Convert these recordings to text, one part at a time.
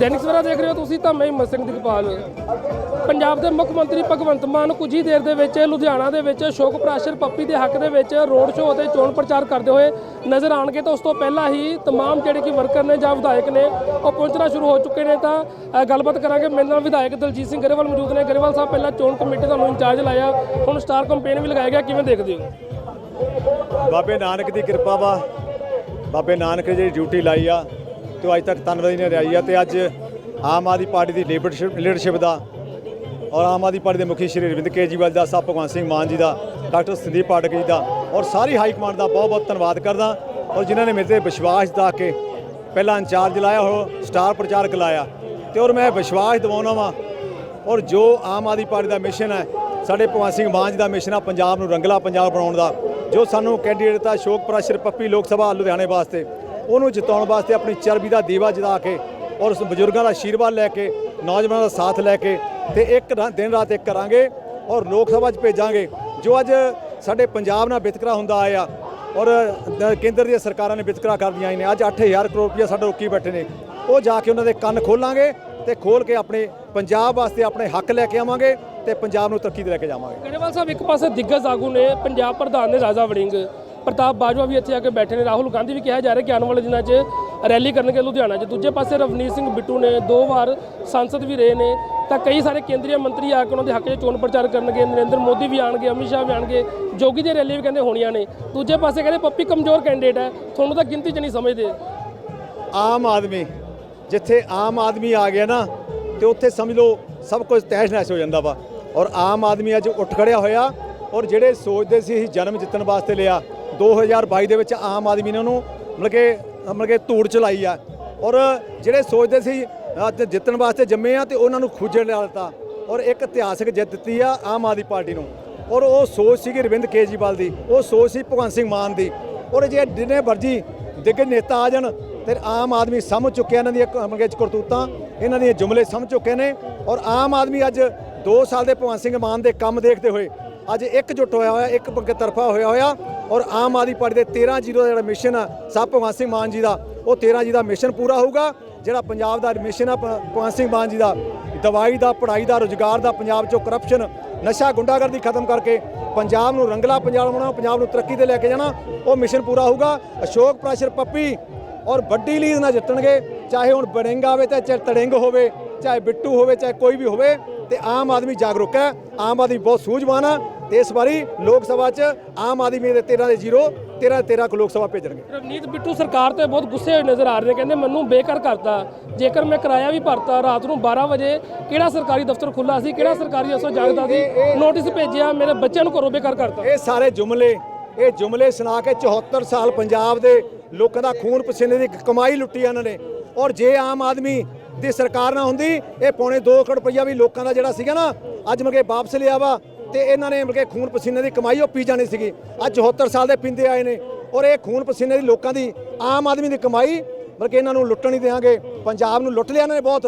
ਦੈਨਿਕ ਸਵੇਰਾ ਦੇਖ ਰਹੇ ਹੋ ਤੁਸੀਂ ਤਾਂ ਮੈਂ ਹਿੰਮਤ ਸਿੰਘ ਦਿਗਪਾਲ ਪੰਜਾਬ ਦੇ ਮੁੱਖ ਮੰਤਰੀ ਭਗਵੰਤ ਮਾਨ ਕੁਝ ਹੀ ਦੇਰ ਦੇ ਵਿੱਚ ਲੁਧਿਆਣਾ ਦੇ ਵਿੱਚ ਸ਼ੋਕ ਪ੍ਰਾਸ਼ਰ ਪੱਪੀ ਦੇ ਹੱਕ ਦੇ ਵਿੱਚ ਰੋਡ ਸ਼ੋਅ ਅਤੇ ਚੋਣ ਪ੍ਰਚਾਰ ਕਰਦੇ ਹੋਏ ਨਜ਼ਰ ਆਣਗੇ ਤਾਂ ਉਸ ਤੋਂ ਪਹਿਲਾਂ ਹੀ तमाम ਜਿਹੜੇ ਕਿ ਵਰਕਰ ਨੇ ਜਾਂ ਵਿਧਾਇਕ ਨੇ ਉਹ ਪਹੁੰਚਣਾ ਸ਼ੁਰੂ ਹੋ ਚੁੱਕੇ ਨੇ ਤਾਂ ਅ, ਗੱਲਬਾਤ ਕਰਾਂਗੇ ਮੇਰੇ ਨਾਲ ਵਿਧਾਇਕ ਦਲਜੀਤ ਸਿੰਘ ਗਰੇਵਾਲ ਮੌਜੂਦ ਨੇ ਗਰੇਵਾਲ ਸਾਹਿਬ ਪਹਿਲਾਂ ਚੋਣ ਕਮੇਟੀ ਤੁਹਾਨੂੰ ਇੰਚਾਰਜ ਲਾਇਆ ਹੁਣ ਸਟਾਰ ਕੰਪੇਨ ਵੀ ਲਗਾਇਆ ਗਿਆ ਕਿਵੇਂ ਦੇਖਦੇ ਹੋ ਬਾਬੇ ਨਾਨਕ ਦੀ ਕਿਰਪਾ ਵਾ ਬਾਬੇ ਨਾਨਕ ਨੇ ਜਿਹੜੀ ਡਿਊਟੀ ਲਾਈ ਆ ਤੇ ਅੱਜ ਤੱਕ ਤਨਵਦੀ ਨੇ ਰਹੀ ਆ ਤੇ ਅੱਜ ਆਮ ਆਦਮੀ ਪਾਰਟੀ ਦੀ ਲੀਡਰਸ਼ਿਪ ਲੀਡਰਸ਼ਿਪ ਦਾ ਔਰ ਆਮ ਆਦਮੀ ਪਾਰਟੀ ਦੇ ਮੁਖੀ ਸ਼੍ਰੀ ਅਰਵਿੰਦ ਕੇਜਰੀਵਾਲ ਦਾ ਸਾਹਿਬ ਭਗਵੰਤ ਸਿੰਘ ਮਾਨ ਜੀ ਦਾ, ਡਾਕਟਰ ਸੰਦੀਪ ਪਾਠਕ ਜੀ ਦਾ ਔਰ ਸਾਰੀ ਹਾਈ ਕਮਾਂਡ ਦਾ ਬਹੁਤ ਬਹੁਤ ਧੰਨਵਾਦ ਕਰਦਾ ਔਰ ਜਿਨ੍ਹਾਂ ਨੇ ਮੇਰੇ ਤੇ ਵਿਸ਼ਵਾਸ ਦਾ ਕੇ ਪਹਿਲਾਂ ਇੰਚਾਰਜ ਲਾਇਆ ਉਹ ਸਟਾਰ ਪ੍ਰਚਾਰਕ ਲਾਇਆ ਤੇ ਔਰ ਮੈਂ ਵਿਸ਼ਵਾਸ ਦਿਵਾਉਣਾ ਵਾਂ ਔਰ ਜੋ ਆਮ ਆਦਮੀ ਪਾਰਟੀ ਦਾ ਮਿਸ਼ਨ ਹੈ, ਸਾਡੇ ਭਗਵੰਤ ਸਿੰਘ ਮਾਨ ਜੀ ਦਾ ਮਿਸ਼ਨ ਆ ਪੰਜਾਬ ਨੂੰ ਰੰਗਲਾ ਪੰਜਾਬ ਬਣਾਉਣ ਦਾ, ਜੋ ਸਾਨੂੰ ਕੈਂਡੀਡੇਟ ਦਿੱਤਾ, ਸ਼ੋਕ ਪ੍ਰਸ਼ਰ ਪੱਪੀ ਲੋਕ ਸਭਾ ਲੁਧਿਆਣੇ ਵਾਸਤੇ ਉਹਨੂੰ ਜਿਤਾਉਣ ਵਾਸਤੇ ਆਪਣੀ ਚਰਬੀ ਦਾ ਦੀਵਾ ਜਲਾ ਕੇ ਔਰ ਉਸ ਬਜ਼ੁਰਗਾਂ ਦਾ ਆਸ਼ੀਰਵਾਦ ਲੈ ਕੇ, ਨੌਜਵਾਨਾਂ ਦਾ ਸਾਥ ਲੈ ਕੇ ਤੇ ਇੱਕ ਦਿਨ ਰਾਤ ਇੱਕ ਕਰਾਂਗੇ ਔਰ ਲੋਕ ਸਭਾ 'ਚ ਭੇਜਾਂਗੇ, ਜੋ ਅੱਜ ਸਾਡੇ ਪੰਜਾਬ ਨਾਲ ਵਿਤਕਰਾ ਹੁੰਦਾ ਆਇਆ ਔਰ ਕੇਂਦਰ ਦੀਆਂ ਸਰਕਾਰਾਂ ਨੇ ਵਿਤਕਰਾ ਕਰਦੀਆਂ ਆਈ ਨੇ, ਅੱਜ 8000 ਕਰੋੜ ਰੁਪਇਆ ਸਾਡੇ ਰੁਕੀ ਬੈਠੇ ਨੇ, ਉਹ ਜਾ ਕੇ ਉਹਨਾਂ ਦੇ ਕੰਨ ਖੋਲਾਂਗੇ ਤੇ ਖੋਲ ਕੇ ਆਪਣੇ ਪੰਜਾਬ ਵਾਸਤੇ ਆਪਣੇ ਹੱਕ ਲੈ ਕੇ ਆਵਾਂਗੇ ਤੇ ਪੰਜਾਬ ਨੂੰ ਤਰੱਕੀ ਤੇ ਲੈ ਕੇ ਜਾਵਾਂਗੇ। ਗਰੇਵਾਲ ਸਾਹਿਬ, ਇੱਕ ਪਾਸੇ ਦਿੱਗਜ ਆਗੂ ਨੇ, ਪੰਜਾਬ ਪ੍ਰਧਾਨ ਨੇ ਰਾਜਾ ਵੜਿੰਗ ਪ੍ਰਤਾਪ ਬਾਜਵਾ ਵੀ ਇੱਥੇ ਆ ਕੇ ਬੈਠੇ ਨੇ। ਰਾਹੁਲ ਗਾਂਧੀ ਵੀ ਕਿਹਾ ਜਾ ਰਿਹਾ ਕਿ ਆਉਣ ਵਾਲੇ ਦਿਨਾਂ 'ਚ ਰੈਲੀ ਕਰਨਗੇ ਲੁਧਿਆਣਾ 'ਚ। ਦੂਜੇ ਪਾਸੇ ਰਵਨੀਤ ਸਿੰਘ ਬਿੱਟੂ ਨੇ ਦੋ ਵਾਰ ਸੰਸਦ ਵੀ ਰਹੇ ਨੇ। ਤਾਂ ਕਈ ਸਾਰੇ ਕੇਂਦਰੀ ਮੰਤਰੀ ਆ ਕੇ ਉਹਨਾਂ ਦੇ ਹੱਕ 'ਚ ਚੋਣ ਪ੍ਰਚਾਰ ਕਰਨਗੇ। ਨਰਿੰਦਰ ਮੋਦੀ ਵੀ ਆਣਗੇ ਅਮਿਤ ਸ਼ਾਹ ਵੀ ਆਣਗੇ ਜੋਗੀ ਦੀ ਰੈਲੀ ਵੀ ਕਹਿੰਦੇ ਹੋਣੀਆਂ ਨੇ। ਦੂਜੇ ਪਾਸੇ ਕਹਿੰਦੇ ਪੱਪੀ ਕਮਜ਼ੋਰ ਕੈਂਡੀਡੇਟ ਹੈ। ਤੁਹਾਨੂੰ ਤਾਂ ਗਿਣਤੀ 'ਚ ਨਹੀਂ ਸਮਝਦੇ। ਆਮ ਆਦਮੀ, ਜਿੱਥੇ ਆਮ ਆਦਮੀ ਆ ਗਿਆ ਨਾ, ਤੇ ਉੱਥੇ ਸਮਝ ਲਓ ਸਭ ਕੁਝ ਤਹਿਸ ਨਹਿਸ ਹੋ ਜਾਂਦਾ ਵਾ। ਔਰ ਆਮ ਆਦਮੀ ਅੱਜ ਉੱਠ ਖੜਿਆ ਹੋਇਆ ਔਰ ਜਿਹੜੇ ਸੋਚਦੇ ਸੀ ਅਸੀਂ ਜਨਮ ਜਿੱਤਣ ਵਾਸਤੇ ਲਿਆ 2022 ਦੇ ਵਿੱਚ ਆਮ ਆਦਮੀ ਨੇ ਉਹਨੂੰ ਮਤਲਬ ਕਿ ਮਤਲਬ ਕਿ ਧੂੜ ਚਲਾਈ ਆ। ਔਰ ਜਿਹੜੇ ਸੋਚਦੇ ਸੀ ਅੱਜ ਜਿੱਤਣ ਵਾਸਤੇ ਜੰਮੇ ਆ ਤੇ ਉਹਨਾਂ ਨੂੰ ਖੁੱਜਣ ਦਿੱਤਾ। ਔਰ ਇੱਕ ਇਤਿਹਾਸਕ ਜਿੱਤ ਦਿੱਤੀ ਆ ਆਮ ਆਦਮੀ ਪਾਰਟੀ ਨੂੰ। ਔਰ ਉਹ ਸੋਚ ਸੀਗੀ ਰਵਿੰਦ ਕੇਜਰੀਵਾਲ ਦੀ, ਉਹ ਸੋਚ ਸੀ ਭਗਵੰਤ ਸਿੰਘ ਮਾਨ ਦੀ। ਔਰ ਜੇ ਜਿੰਨੇ ਵਰਜੀ ਦਿੱਗਜ ਨੇਤਾ ਆ ਜਾਣ ਤੇ ਆਮ ਆਦਮੀ ਸਮਝ ਚੁੱਕਿਆ ਇਹਨਾਂ ਦੀਆਂ ਮੰਗੇ ਚ ਕਰਤੂਤਾਂ, ਇਹਨਾਂ ਦੀਆਂ ਜੁਮਲੇ ਸਮਝ ਚੁੱਕੇ ਨੇ। ਔਰ ਆਮ ਆਦਮੀ ਅੱਜ 2 ਸਾਲ ਦੇ ਭਗਵੰਤ ਸਿੰਘ ਮਾਨ ਦੇ ਕੰਮ ਦੇਖਦੇ ਹੋਏ ਅੱਜ ਇਕਜੁੱਟ ਹੋਇਆ ਹੋਇਆ, ਇੱਕ ਪੰਗ ਤਰਫਾ ਹੋਇਆ ਹੋਇਆ ਔਰ ਆਮ ਆਦਮੀ ਪਾਰਟੀ ਦੇ 13 ਜ਼ੀਰੋ ਦਾ ਜਿਹੜਾ ਮਿਸ਼ਨ ਆ ਸਾਹਿਬ ਭਗਵੰਤ ਸਿੰਘ ਮਾਨ ਜੀ ਦਾ, ਉਹ 13 ਜੀ ਦਾ ਮਿਸ਼ਨ ਪੂਰਾ ਹੋਊਗਾ, ਜਿਹੜਾ ਪੰਜਾਬ ਦਾ ਮਿਸ਼ਨ ਆ ਭ- ਭਗਵੰਤ ਸਿੰਘ ਮਾਨ ਜੀ ਦਾ। ਦਵਾਈ ਦਾ, ਪੜ੍ਹਾਈ ਦਾ, ਰੋਜ਼ਗਾਰ ਦਾ, ਪੰਜਾਬ ਚੋਂ ਕਰਪਸ਼ਨ ਨਸ਼ਾ ਗੁੰਡਾਗਰਦੀ ਖਤਮ ਕਰਕੇ ਪੰਜਾਬ ਨੂੰ ਰੰਗਲਾ ਪੰਜਾਬ ਬਣਾਉਣਾ, ਪੰਜਾਬ ਨੂੰ ਤਰੱਕੀ ਤੇ ਲੈ ਕੇ ਜਾਣਾ, ਉਹ ਮਿਸ਼ਨ ਪੂਰਾ ਹੋਊਗਾ। ਅਸ਼ੋਕ ਪ੍ਰਾਸ਼ਰ ਪੱਪੀ ਔਰ ਵੱਡੀ ਲੀਡ ਨਾਲ ਜਿੱਤਣਗੇ, ਚਾਹੇ ਹੁਣ ਬੜਿੰਗ ਆਵੇ ਤੇ ਚਾਹੇ ਤੜਿੰਗ ਹੋਵੇ, ਚਾਹੇ ਬਿੱਟੂ ਹੋਵੇ, ਚਾਹੇ ਕੋਈ ਵੀ ਹੋਵੇ ਤੇ ਆਮ ਆਦਮੀ ਜਾਗਰੂਕ ਹੈ। ਆਮ ਆਦਮੀ ਬਹੁਤ ਸੂਝਵਾਨ ਆ ਤੇ ਇਸ ਵਾਰੀ ਲੋਕ ਸਭਾ 'ਚ ਆਮ ਆਦਮੀ ਦੇ 13 ਦੇ 0 13 ਦੇ 13 ਕੁ ਲੋਕ ਸਭਾ ਭੇਜਣਗੇ। ਰਵਨੀਤ ਬਿੱਟੂ ਸਰਕਾਰ ਤੇ ਬਹੁਤ ਗੁੱਸੇ ਹੋਏ ਨਜ਼ਰ ਆ ਰਹੇ ਕਹਿੰਦੇ ਮੈਨੂੰ ਬੇਕਾਰ ਕਰਤਾ। ਜੇਕਰ ਮੈਂ ਕਿਰਾਇਆ ਵੀ ਭਰਤਾ ਰਾਤ ਨੂੰ 12 ਵਜੇ ਕਿਹੜਾ ਸਰਕਾਰੀ ਦਫ਼ਤਰ ਖੁੱਲਾ ਸੀ ਕਿਹੜਾ ਸਰਕਾਰੀ ਅਸੋ ਜਾਗਦਾ ਸੀ? ਨੋਟਿਸ ਭੇਜਿਆ ਮੇਰੇ ਬੱਚਿਆਂ ਨੂੰ ਘਰੋਂ ਬੇਕਾਰ ਕਰਤਾ। ਇਹ ਸਾਰੇ ਜੁਮਲੇ ਇਹ ਜੁਮਲੇ ਸੁਣਾ ਕੇ 74 ਸਾਲ ਪੰਜਾਬ ਦੇ ਲੋਕਾਂ ਦਾ ਖੂਨ ਪਸੀਨੇ ਦੀ ਕਮਾਈ ਲੁੱਟੀ ਇਹਨਾਂ ਨੇ। ਔਰ ਜੇ ਆਮ ਆਦਮੀ ਦੀ ਸਰਕਾਰ ਨਾ ਹੁੰਦੀ, ਇਹ ਪੌਣੇ 2 ਕਰੋੜ ਰੁਪਈਆ ਵੀ ਲੋਕਾਂ ਦਾ ਜਿਹੜਾ ਸੀਗਾ ਨਾ, ਅੱਜ ਮਗੇ ਵਾਪਸ ਲਿਆ ਵਾ, ਤੇ ਇਹਨਾਂ ਨੇ ਮਗੇ ਖੂਨ ਪਸੀਨੇ ਦੀ ਕਮਾਈ ਉਹ ਪੀ ਜਾਣੀ ਸੀਗੀ। ਅੱਜ 74 ਸਾਲ ਦੇ ਪਿੰਦੇ ਆਏ ਨੇ, ਔਰ ਇਹ ਖੂਨ ਪਸੀਨੇ ਦੀ ਲੋਕਾਂ ਦੀ, ਆਮ ਆਦਮੀ ਦੀ ਕਮਾਈ ਬਲਕਿ ਇਹਨਾਂ ਨੂੰ ਲੁੱਟਣ ਨਹੀਂ ਦੇਵਾਂਗੇ, ਪੰਜਾਬ ਨੂੰ ਲੁੱਟ ਲਿਆ ਇਹਨਾਂ ਨੇ ਬਹੁਤ,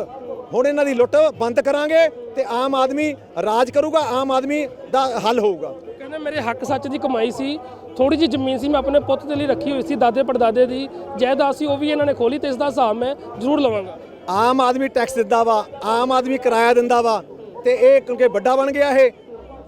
ਹੁਣ ਇਹਨਾਂ ਦੀ ਲੁੱਟ ਬੰਦ ਕਰਾਂਗੇ, ਤੇ ਆਮ ਆਦਮੀ ਰਾਜ ਕਰੂਗਾ, ਆਮ ਆਦਮੀ ਦਾ ਹੱਲ ਹੋਊਗਾ। ਕਹਿੰਦੇ ਮੇਰੇ ਹੱਕ ਸੱਚ ਦੀ ਕਮਾਈ ਸੀ ਥੋੜੀ ਜਿਹੀ ਜ਼ਮੀਨ ਸੀ, ਮੈਂ ਆਪਣੇ ਪੁੱਤ ਦੇ ਲਈ ਰੱਖੀ ਹੋਈ ਸੀ ਦਾਦੇ ਪੜਦਾਦੇ ਦੀ ਜਾਇਦਾਦ ਸੀ, ਉਹ ਵੀ ਇਹਨਾਂ ਨੇ ਖੋਲੀ ਤੇ ਇਸ ਦਾ ਹਿਸਾਬ ਮੈਂ ਜ਼ਰੂਰ ਲਵਾਂਗਾ। ਆਮ ਆਦਮੀ ਟੈਕਸ ਦਿੰਦਾ ਵਾ, ਆਮ ਆਦਮੀ ਕਿਰਾਇਆ ਦਿੰਦਾ ਵਾ ਤੇ ਇਹ ਕਿਉਂਕਿ ਵੱਡਾ ਬਣ ਗਿਆ ਇਹ।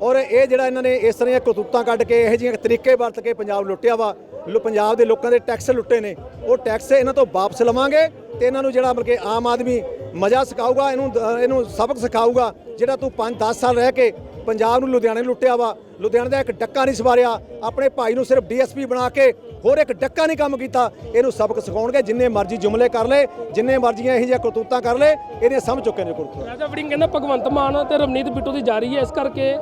ਔਰ ਇਹ ਜਿਹੜਾ ਇਹਨਾਂ ਨੇ ਇਸ ਤਰ੍ਹਾਂ ਦੀਆਂ ਕਰਤੂਤਾਂ ਕੱਢ ਕੇ, ਇਹੋ ਜਿਹੀਆਂ ਤਰੀਕੇ ਵਰਤ ਕੇ ਪੰਜਾਬ ਲੁੱਟਿਆ ਵਾ, ਲੋ, ਪੰਜਾਬ ਦੇ ਲੋਕਾਂ ਦੇ ਟੈਕਸ ਲੁੱਟੇ ਨੇ। ਉਹ ਟੈਕਸ ਇਹਨਾਂ ਤੋਂ ਵਾਪਸ ਲਵਾਂਗੇ ਤੇ ਇਹਨਾਂ ਨੂੰ ਜਿਹੜਾ ਮਤਲਬ ਕਿ ਆਮ ਆਦਮੀ ਮਜ਼ਾ ਸਿਖਾਊਗਾ, ਇਹਨੂੰ ਇਹਨੂੰ ਸਬਕ ਸਿਖਾਊਗਾ, ਜਿਹੜਾ ਤੂੰ 5-10 ਸਾਲ ਰਹਿ ਕੇ ਪੰਜਾਬ ਨੂੰ ਲੁਧਿਆਣੇ ਲੁੱਟਿਆ ਵਾ। ਲੁਧਿਆਣੇ ਦਾ ਇੱਕ ਡੱਕਾ ਨਹੀਂ ਸਵਾਰਿਆ, ਆਪਣੇ ਭਾਈ ਨੂੰ ਸਿਰਫ ਡੀਐਸਪੀ ਬਣਾ ਕੇ ਹੋਰ ਇੱਕ ਡੱਕਾ ਨਹੀਂ ਕੰਮ ਕੀਤਾ। ਇਹਨੂੰ ਸਬਕ ਸਿਖਾਉਣਗੇ ਜਿੰਨੇ ਮਰਜ਼ੀ ਜੁਮਲੇ ਕਰ ਲੈ ਜਿੰਨੇ ਮਰਜ਼ੀਆਂ ਇਹੋ ਜਿਹੀਆਂ ਕਰਤੂਤਾਂ ਕਰ ਲੈ ਇਹਨੇ ਸਮਝ ਚੁੱਕੇ ਨੇ ਕਰਤੂਤਾਂ ਰਾਜਾ ਵੜਿੰਗ ਕਹਿੰਦਾ ਭਗਵੰਤ ਮਾਨ ਤੇ ਰਵਨੀਤ ਬਿੱਟੂ ਦੀ ਜਾਰੀ ਹੈ। ਇਸ ਕਰਕੇ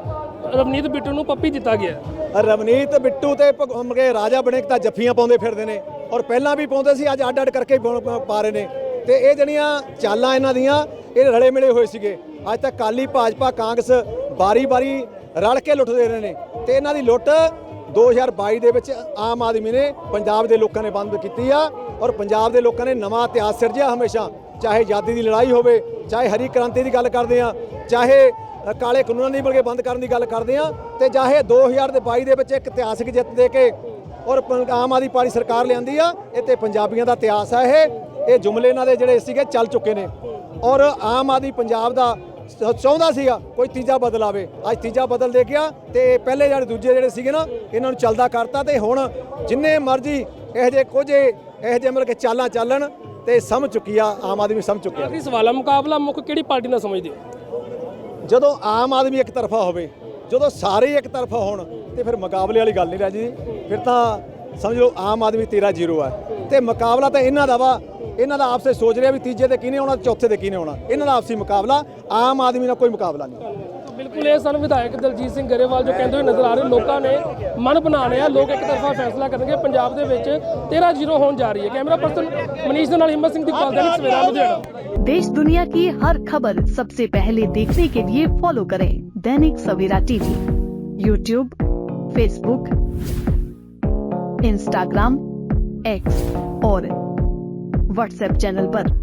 ਰਵਨੀਤ ਬਿੱਟੂ ਨੂੰ ਪੱਪੀ ਦਿੱਤਾ ਗਿਆ। ਰਵਨੀਤ ਬਿੱਟੂ ਤੇ ਭਗਵੰਤ ਕੇ ਰਾਜਾ ਬਣੇ ਤਾਂ ਜੱਫੀਆਂ ਪਾਉਂਦੇ ਫਿਰਦੇ ਨੇ ਔਰ ਪਹਿਲਾਂ ਵੀ ਪਾਉਂਦੇ ਸੀ ਅੱਜ ਅੱਡ ਅੱਡ ਕਰਕੇ ਪਾ ਰਹੇ ਨੇ। ਤੇ ਇਹ ਜਿਹੜੀਆਂ ਚਾਲਾਂ ਇਹਨਾਂ ਦੀਆਂ ਇਹ ਰਲੇ ਮਿਲੇ ਹੋਏ ਸੀਗੇ। ਅੱਜ ਤੱਕ ਕਾਲੀ ਭਾਜਪਾ ਕਾਂਗਰਸ ਬਾਰੀ-ਬਾਰੀ ਰਲ ਕੇ ਲੁੱਟਦੇ ਰਹੇ ਨੇ। ਤੇ ਇਹਨਾਂ ਦੀ ਲੁੱਟ 2022 ਦੇ ਵਿੱਚ ਆਮ ਆਦਮੀ ਨੇ ਪੰਜਾਬ ਦੇ ਲੋਕਾਂ ਨੇ ਬੰਦ ਕੀਤੀ ਆ ਔਰ ਪੰਜਾਬ ਦੇ ਲੋਕਾਂ ਨੇ ਨਵਾਂ ਇਤਿਹਾਸ ਸਿਰਜਿਆ ਹਮੇਸ਼ਾ, ਚਾਹੇ ਆਜ਼ਾਦੀ ਦੀ ਲੜਾਈ ਹੋਵੇ, ਚਾਹੇ ਹਰੀ ਕ੍ਰਾਂਤੀ ਦੀ ਗੱਲ ਕਰਦੇ ਆ, ਚਾਹੇ ਕਾਲੇ ਕਾਨੂੰਨਾਂ ਦੀ ਬਲਕਿ ਬੰਦ ਕਰਨ ਦੀ ਗੱਲ ਕਰਦੇ ਆ, ਤੇ ਚਾਹੇ 2022 ਦੇ ਵਿੱਚ ਇੱਕ ਇਤਿਹਾਸਿਕ ਜਿੱਤ ਦੇ ਕੇ ਔਰ ਪ- ਆਮ ਆਦਮੀ ਪਾਰਟੀ ਸਰਕਾਰ ਲਿਆਂਦੀ ਆ ਇਹ ਤੇ ਪੰਜਾਬੀਆਂ ਦਾ ਇਤਿਹਾਸ ਆ ਇਹ ਇਹ ਜੁਮਲੇ ਇਹਨਾਂ ਦੇ ਜਿਹੜੇ ਸੀਗੇ ਚੱਲ ਚੁੱਕੇ ਨੇ। ਔਰ ਆਮ ਆਦਮੀ ਪੰਜਾਬ ਦਾ ਚਾਹੁੰਦਾ ਸੀਗਾ ਕੋਈ ਤੀਜਾ ਬਦਲ ਆਵੇ। ਅੱਜ ਤੀਜਾ ਬਦਲ ਦੇ ਗਿਆ ਤੇ ਪਹਿਲੇ ਜਿਹੜੇ ਦੂਜੇ ਜਿਹੜੇ ਸੀਗੇ ਨਾ ਇਹਨਾਂ ਨੂੰ ਚੱਲਦਾ ਕਰਤਾ ਤੇ ਹੁਣ ਜਿੰਨੇ ਮਰਜ਼ੀ ਇਹੋ ਜਿਹੇ ਕੁਝ ਇਹੋ ਜਿਹੇ ਮਤਲਬ ਕਿ ਚਾਲਾਂ ਚੱਲਣ ਤੇ ਸਮਝ ਚੁੱਕੀ ਆ ਆਮ ਆਦਮੀ ਸਮਝ ਚੁੱਕਿਆ ਆਖਰੀ ਸਵਾਲ ਆ ਮੁਕਾਬਲਾ ਮੁੱਖ ਕਿਹੜੀ ਪਾਰਟੀ ਨਾਲ ਸਮਝਦੇ ਹੋ? ਜਦੋਂ ਆਮ ਆਦਮੀ ਇੱਕ ਤਰਫਾ ਹੋਵੇ ਜਦੋਂ ਸਾਰੇ ਇੱਕ ਤਰਫਾ ਹੋਣ ਤੇ ਫਿਰ ਮੁਕਾਬਲੇ ਵਾਲੀ ਗੱਲ ਨਹੀਂ ਰਹਿ ਜੀ। ਫਿਰ ਤਾਂ ਸਮਝ ਲਓ ਆਮ ਆਦਮੀ 13 ਜ਼ੀਰੋ ਹੈ ਤੇ ਮੁਕਾਬਲਾ ਤਾਂ ਇਹਨਾਂ ਦਾ ਵਾ ਇਹਨਾਂ ਦਾ ਆਪਸੇ ਸੋਚ ਰਿਹਾ ਵੀ ਤੀਜੇ ਤੇ ਕਿਹਨੇ ਆਉਣਾ ਚੌਥੇ ਤੇ ਕਿਹਨੇ ਆਉਣਾ ਇਹਨਾਂ ਦਾ ਆਪਸੀ ਮੁਕਾਬਲਾ ਆਮ ਆਦਮੀ ਨਾਲ ਕੋਈ ਮੁਕਾਬਲਾ ਨਹੀਂ ਬਿਲਕੁਲ ਇਹ ਸਨ ਵਿਧਾਇਕ ਦਲਜੀਤ ਸਿੰਘ ਗਰੇਵਾਲ ਜੋ ਕਹਿੰਦੇ ਹੋਏ ਨਜ਼ਰ ਆ ਰਹੇ ਲੋਕਾਂ ਨੇ ਮਨ ਬਣਾ ਲਿਆ ਲੋਕ ਇੱਕ ਤਰਫਾ ਫੈਸਲਾ ਕਰਨਗੇ ਪੰਜਾਬ ਦੇ ਵਿੱਚ 13-0 ਹੋਣ ਜਾ ਰਹੀ ਹੈ ਕੈਮਰਾ ਪਰਸਨ ਮਨੀਸ਼ ਦੇ ਨਾਲ ਹਿੰਮਤ ਸਿੰਘ ਦੀ ਪਾਲ ਦੈਨਿਕ ਸਵੇਰਾ ਲੁਧਿਆਣਾ देश दुनिया की हर खबर सबसे पहले देखने के लिए फॉलो करें Dainik Savera TV YouTube Facebook Instagram X और व्हाट्सएप चैनल पर।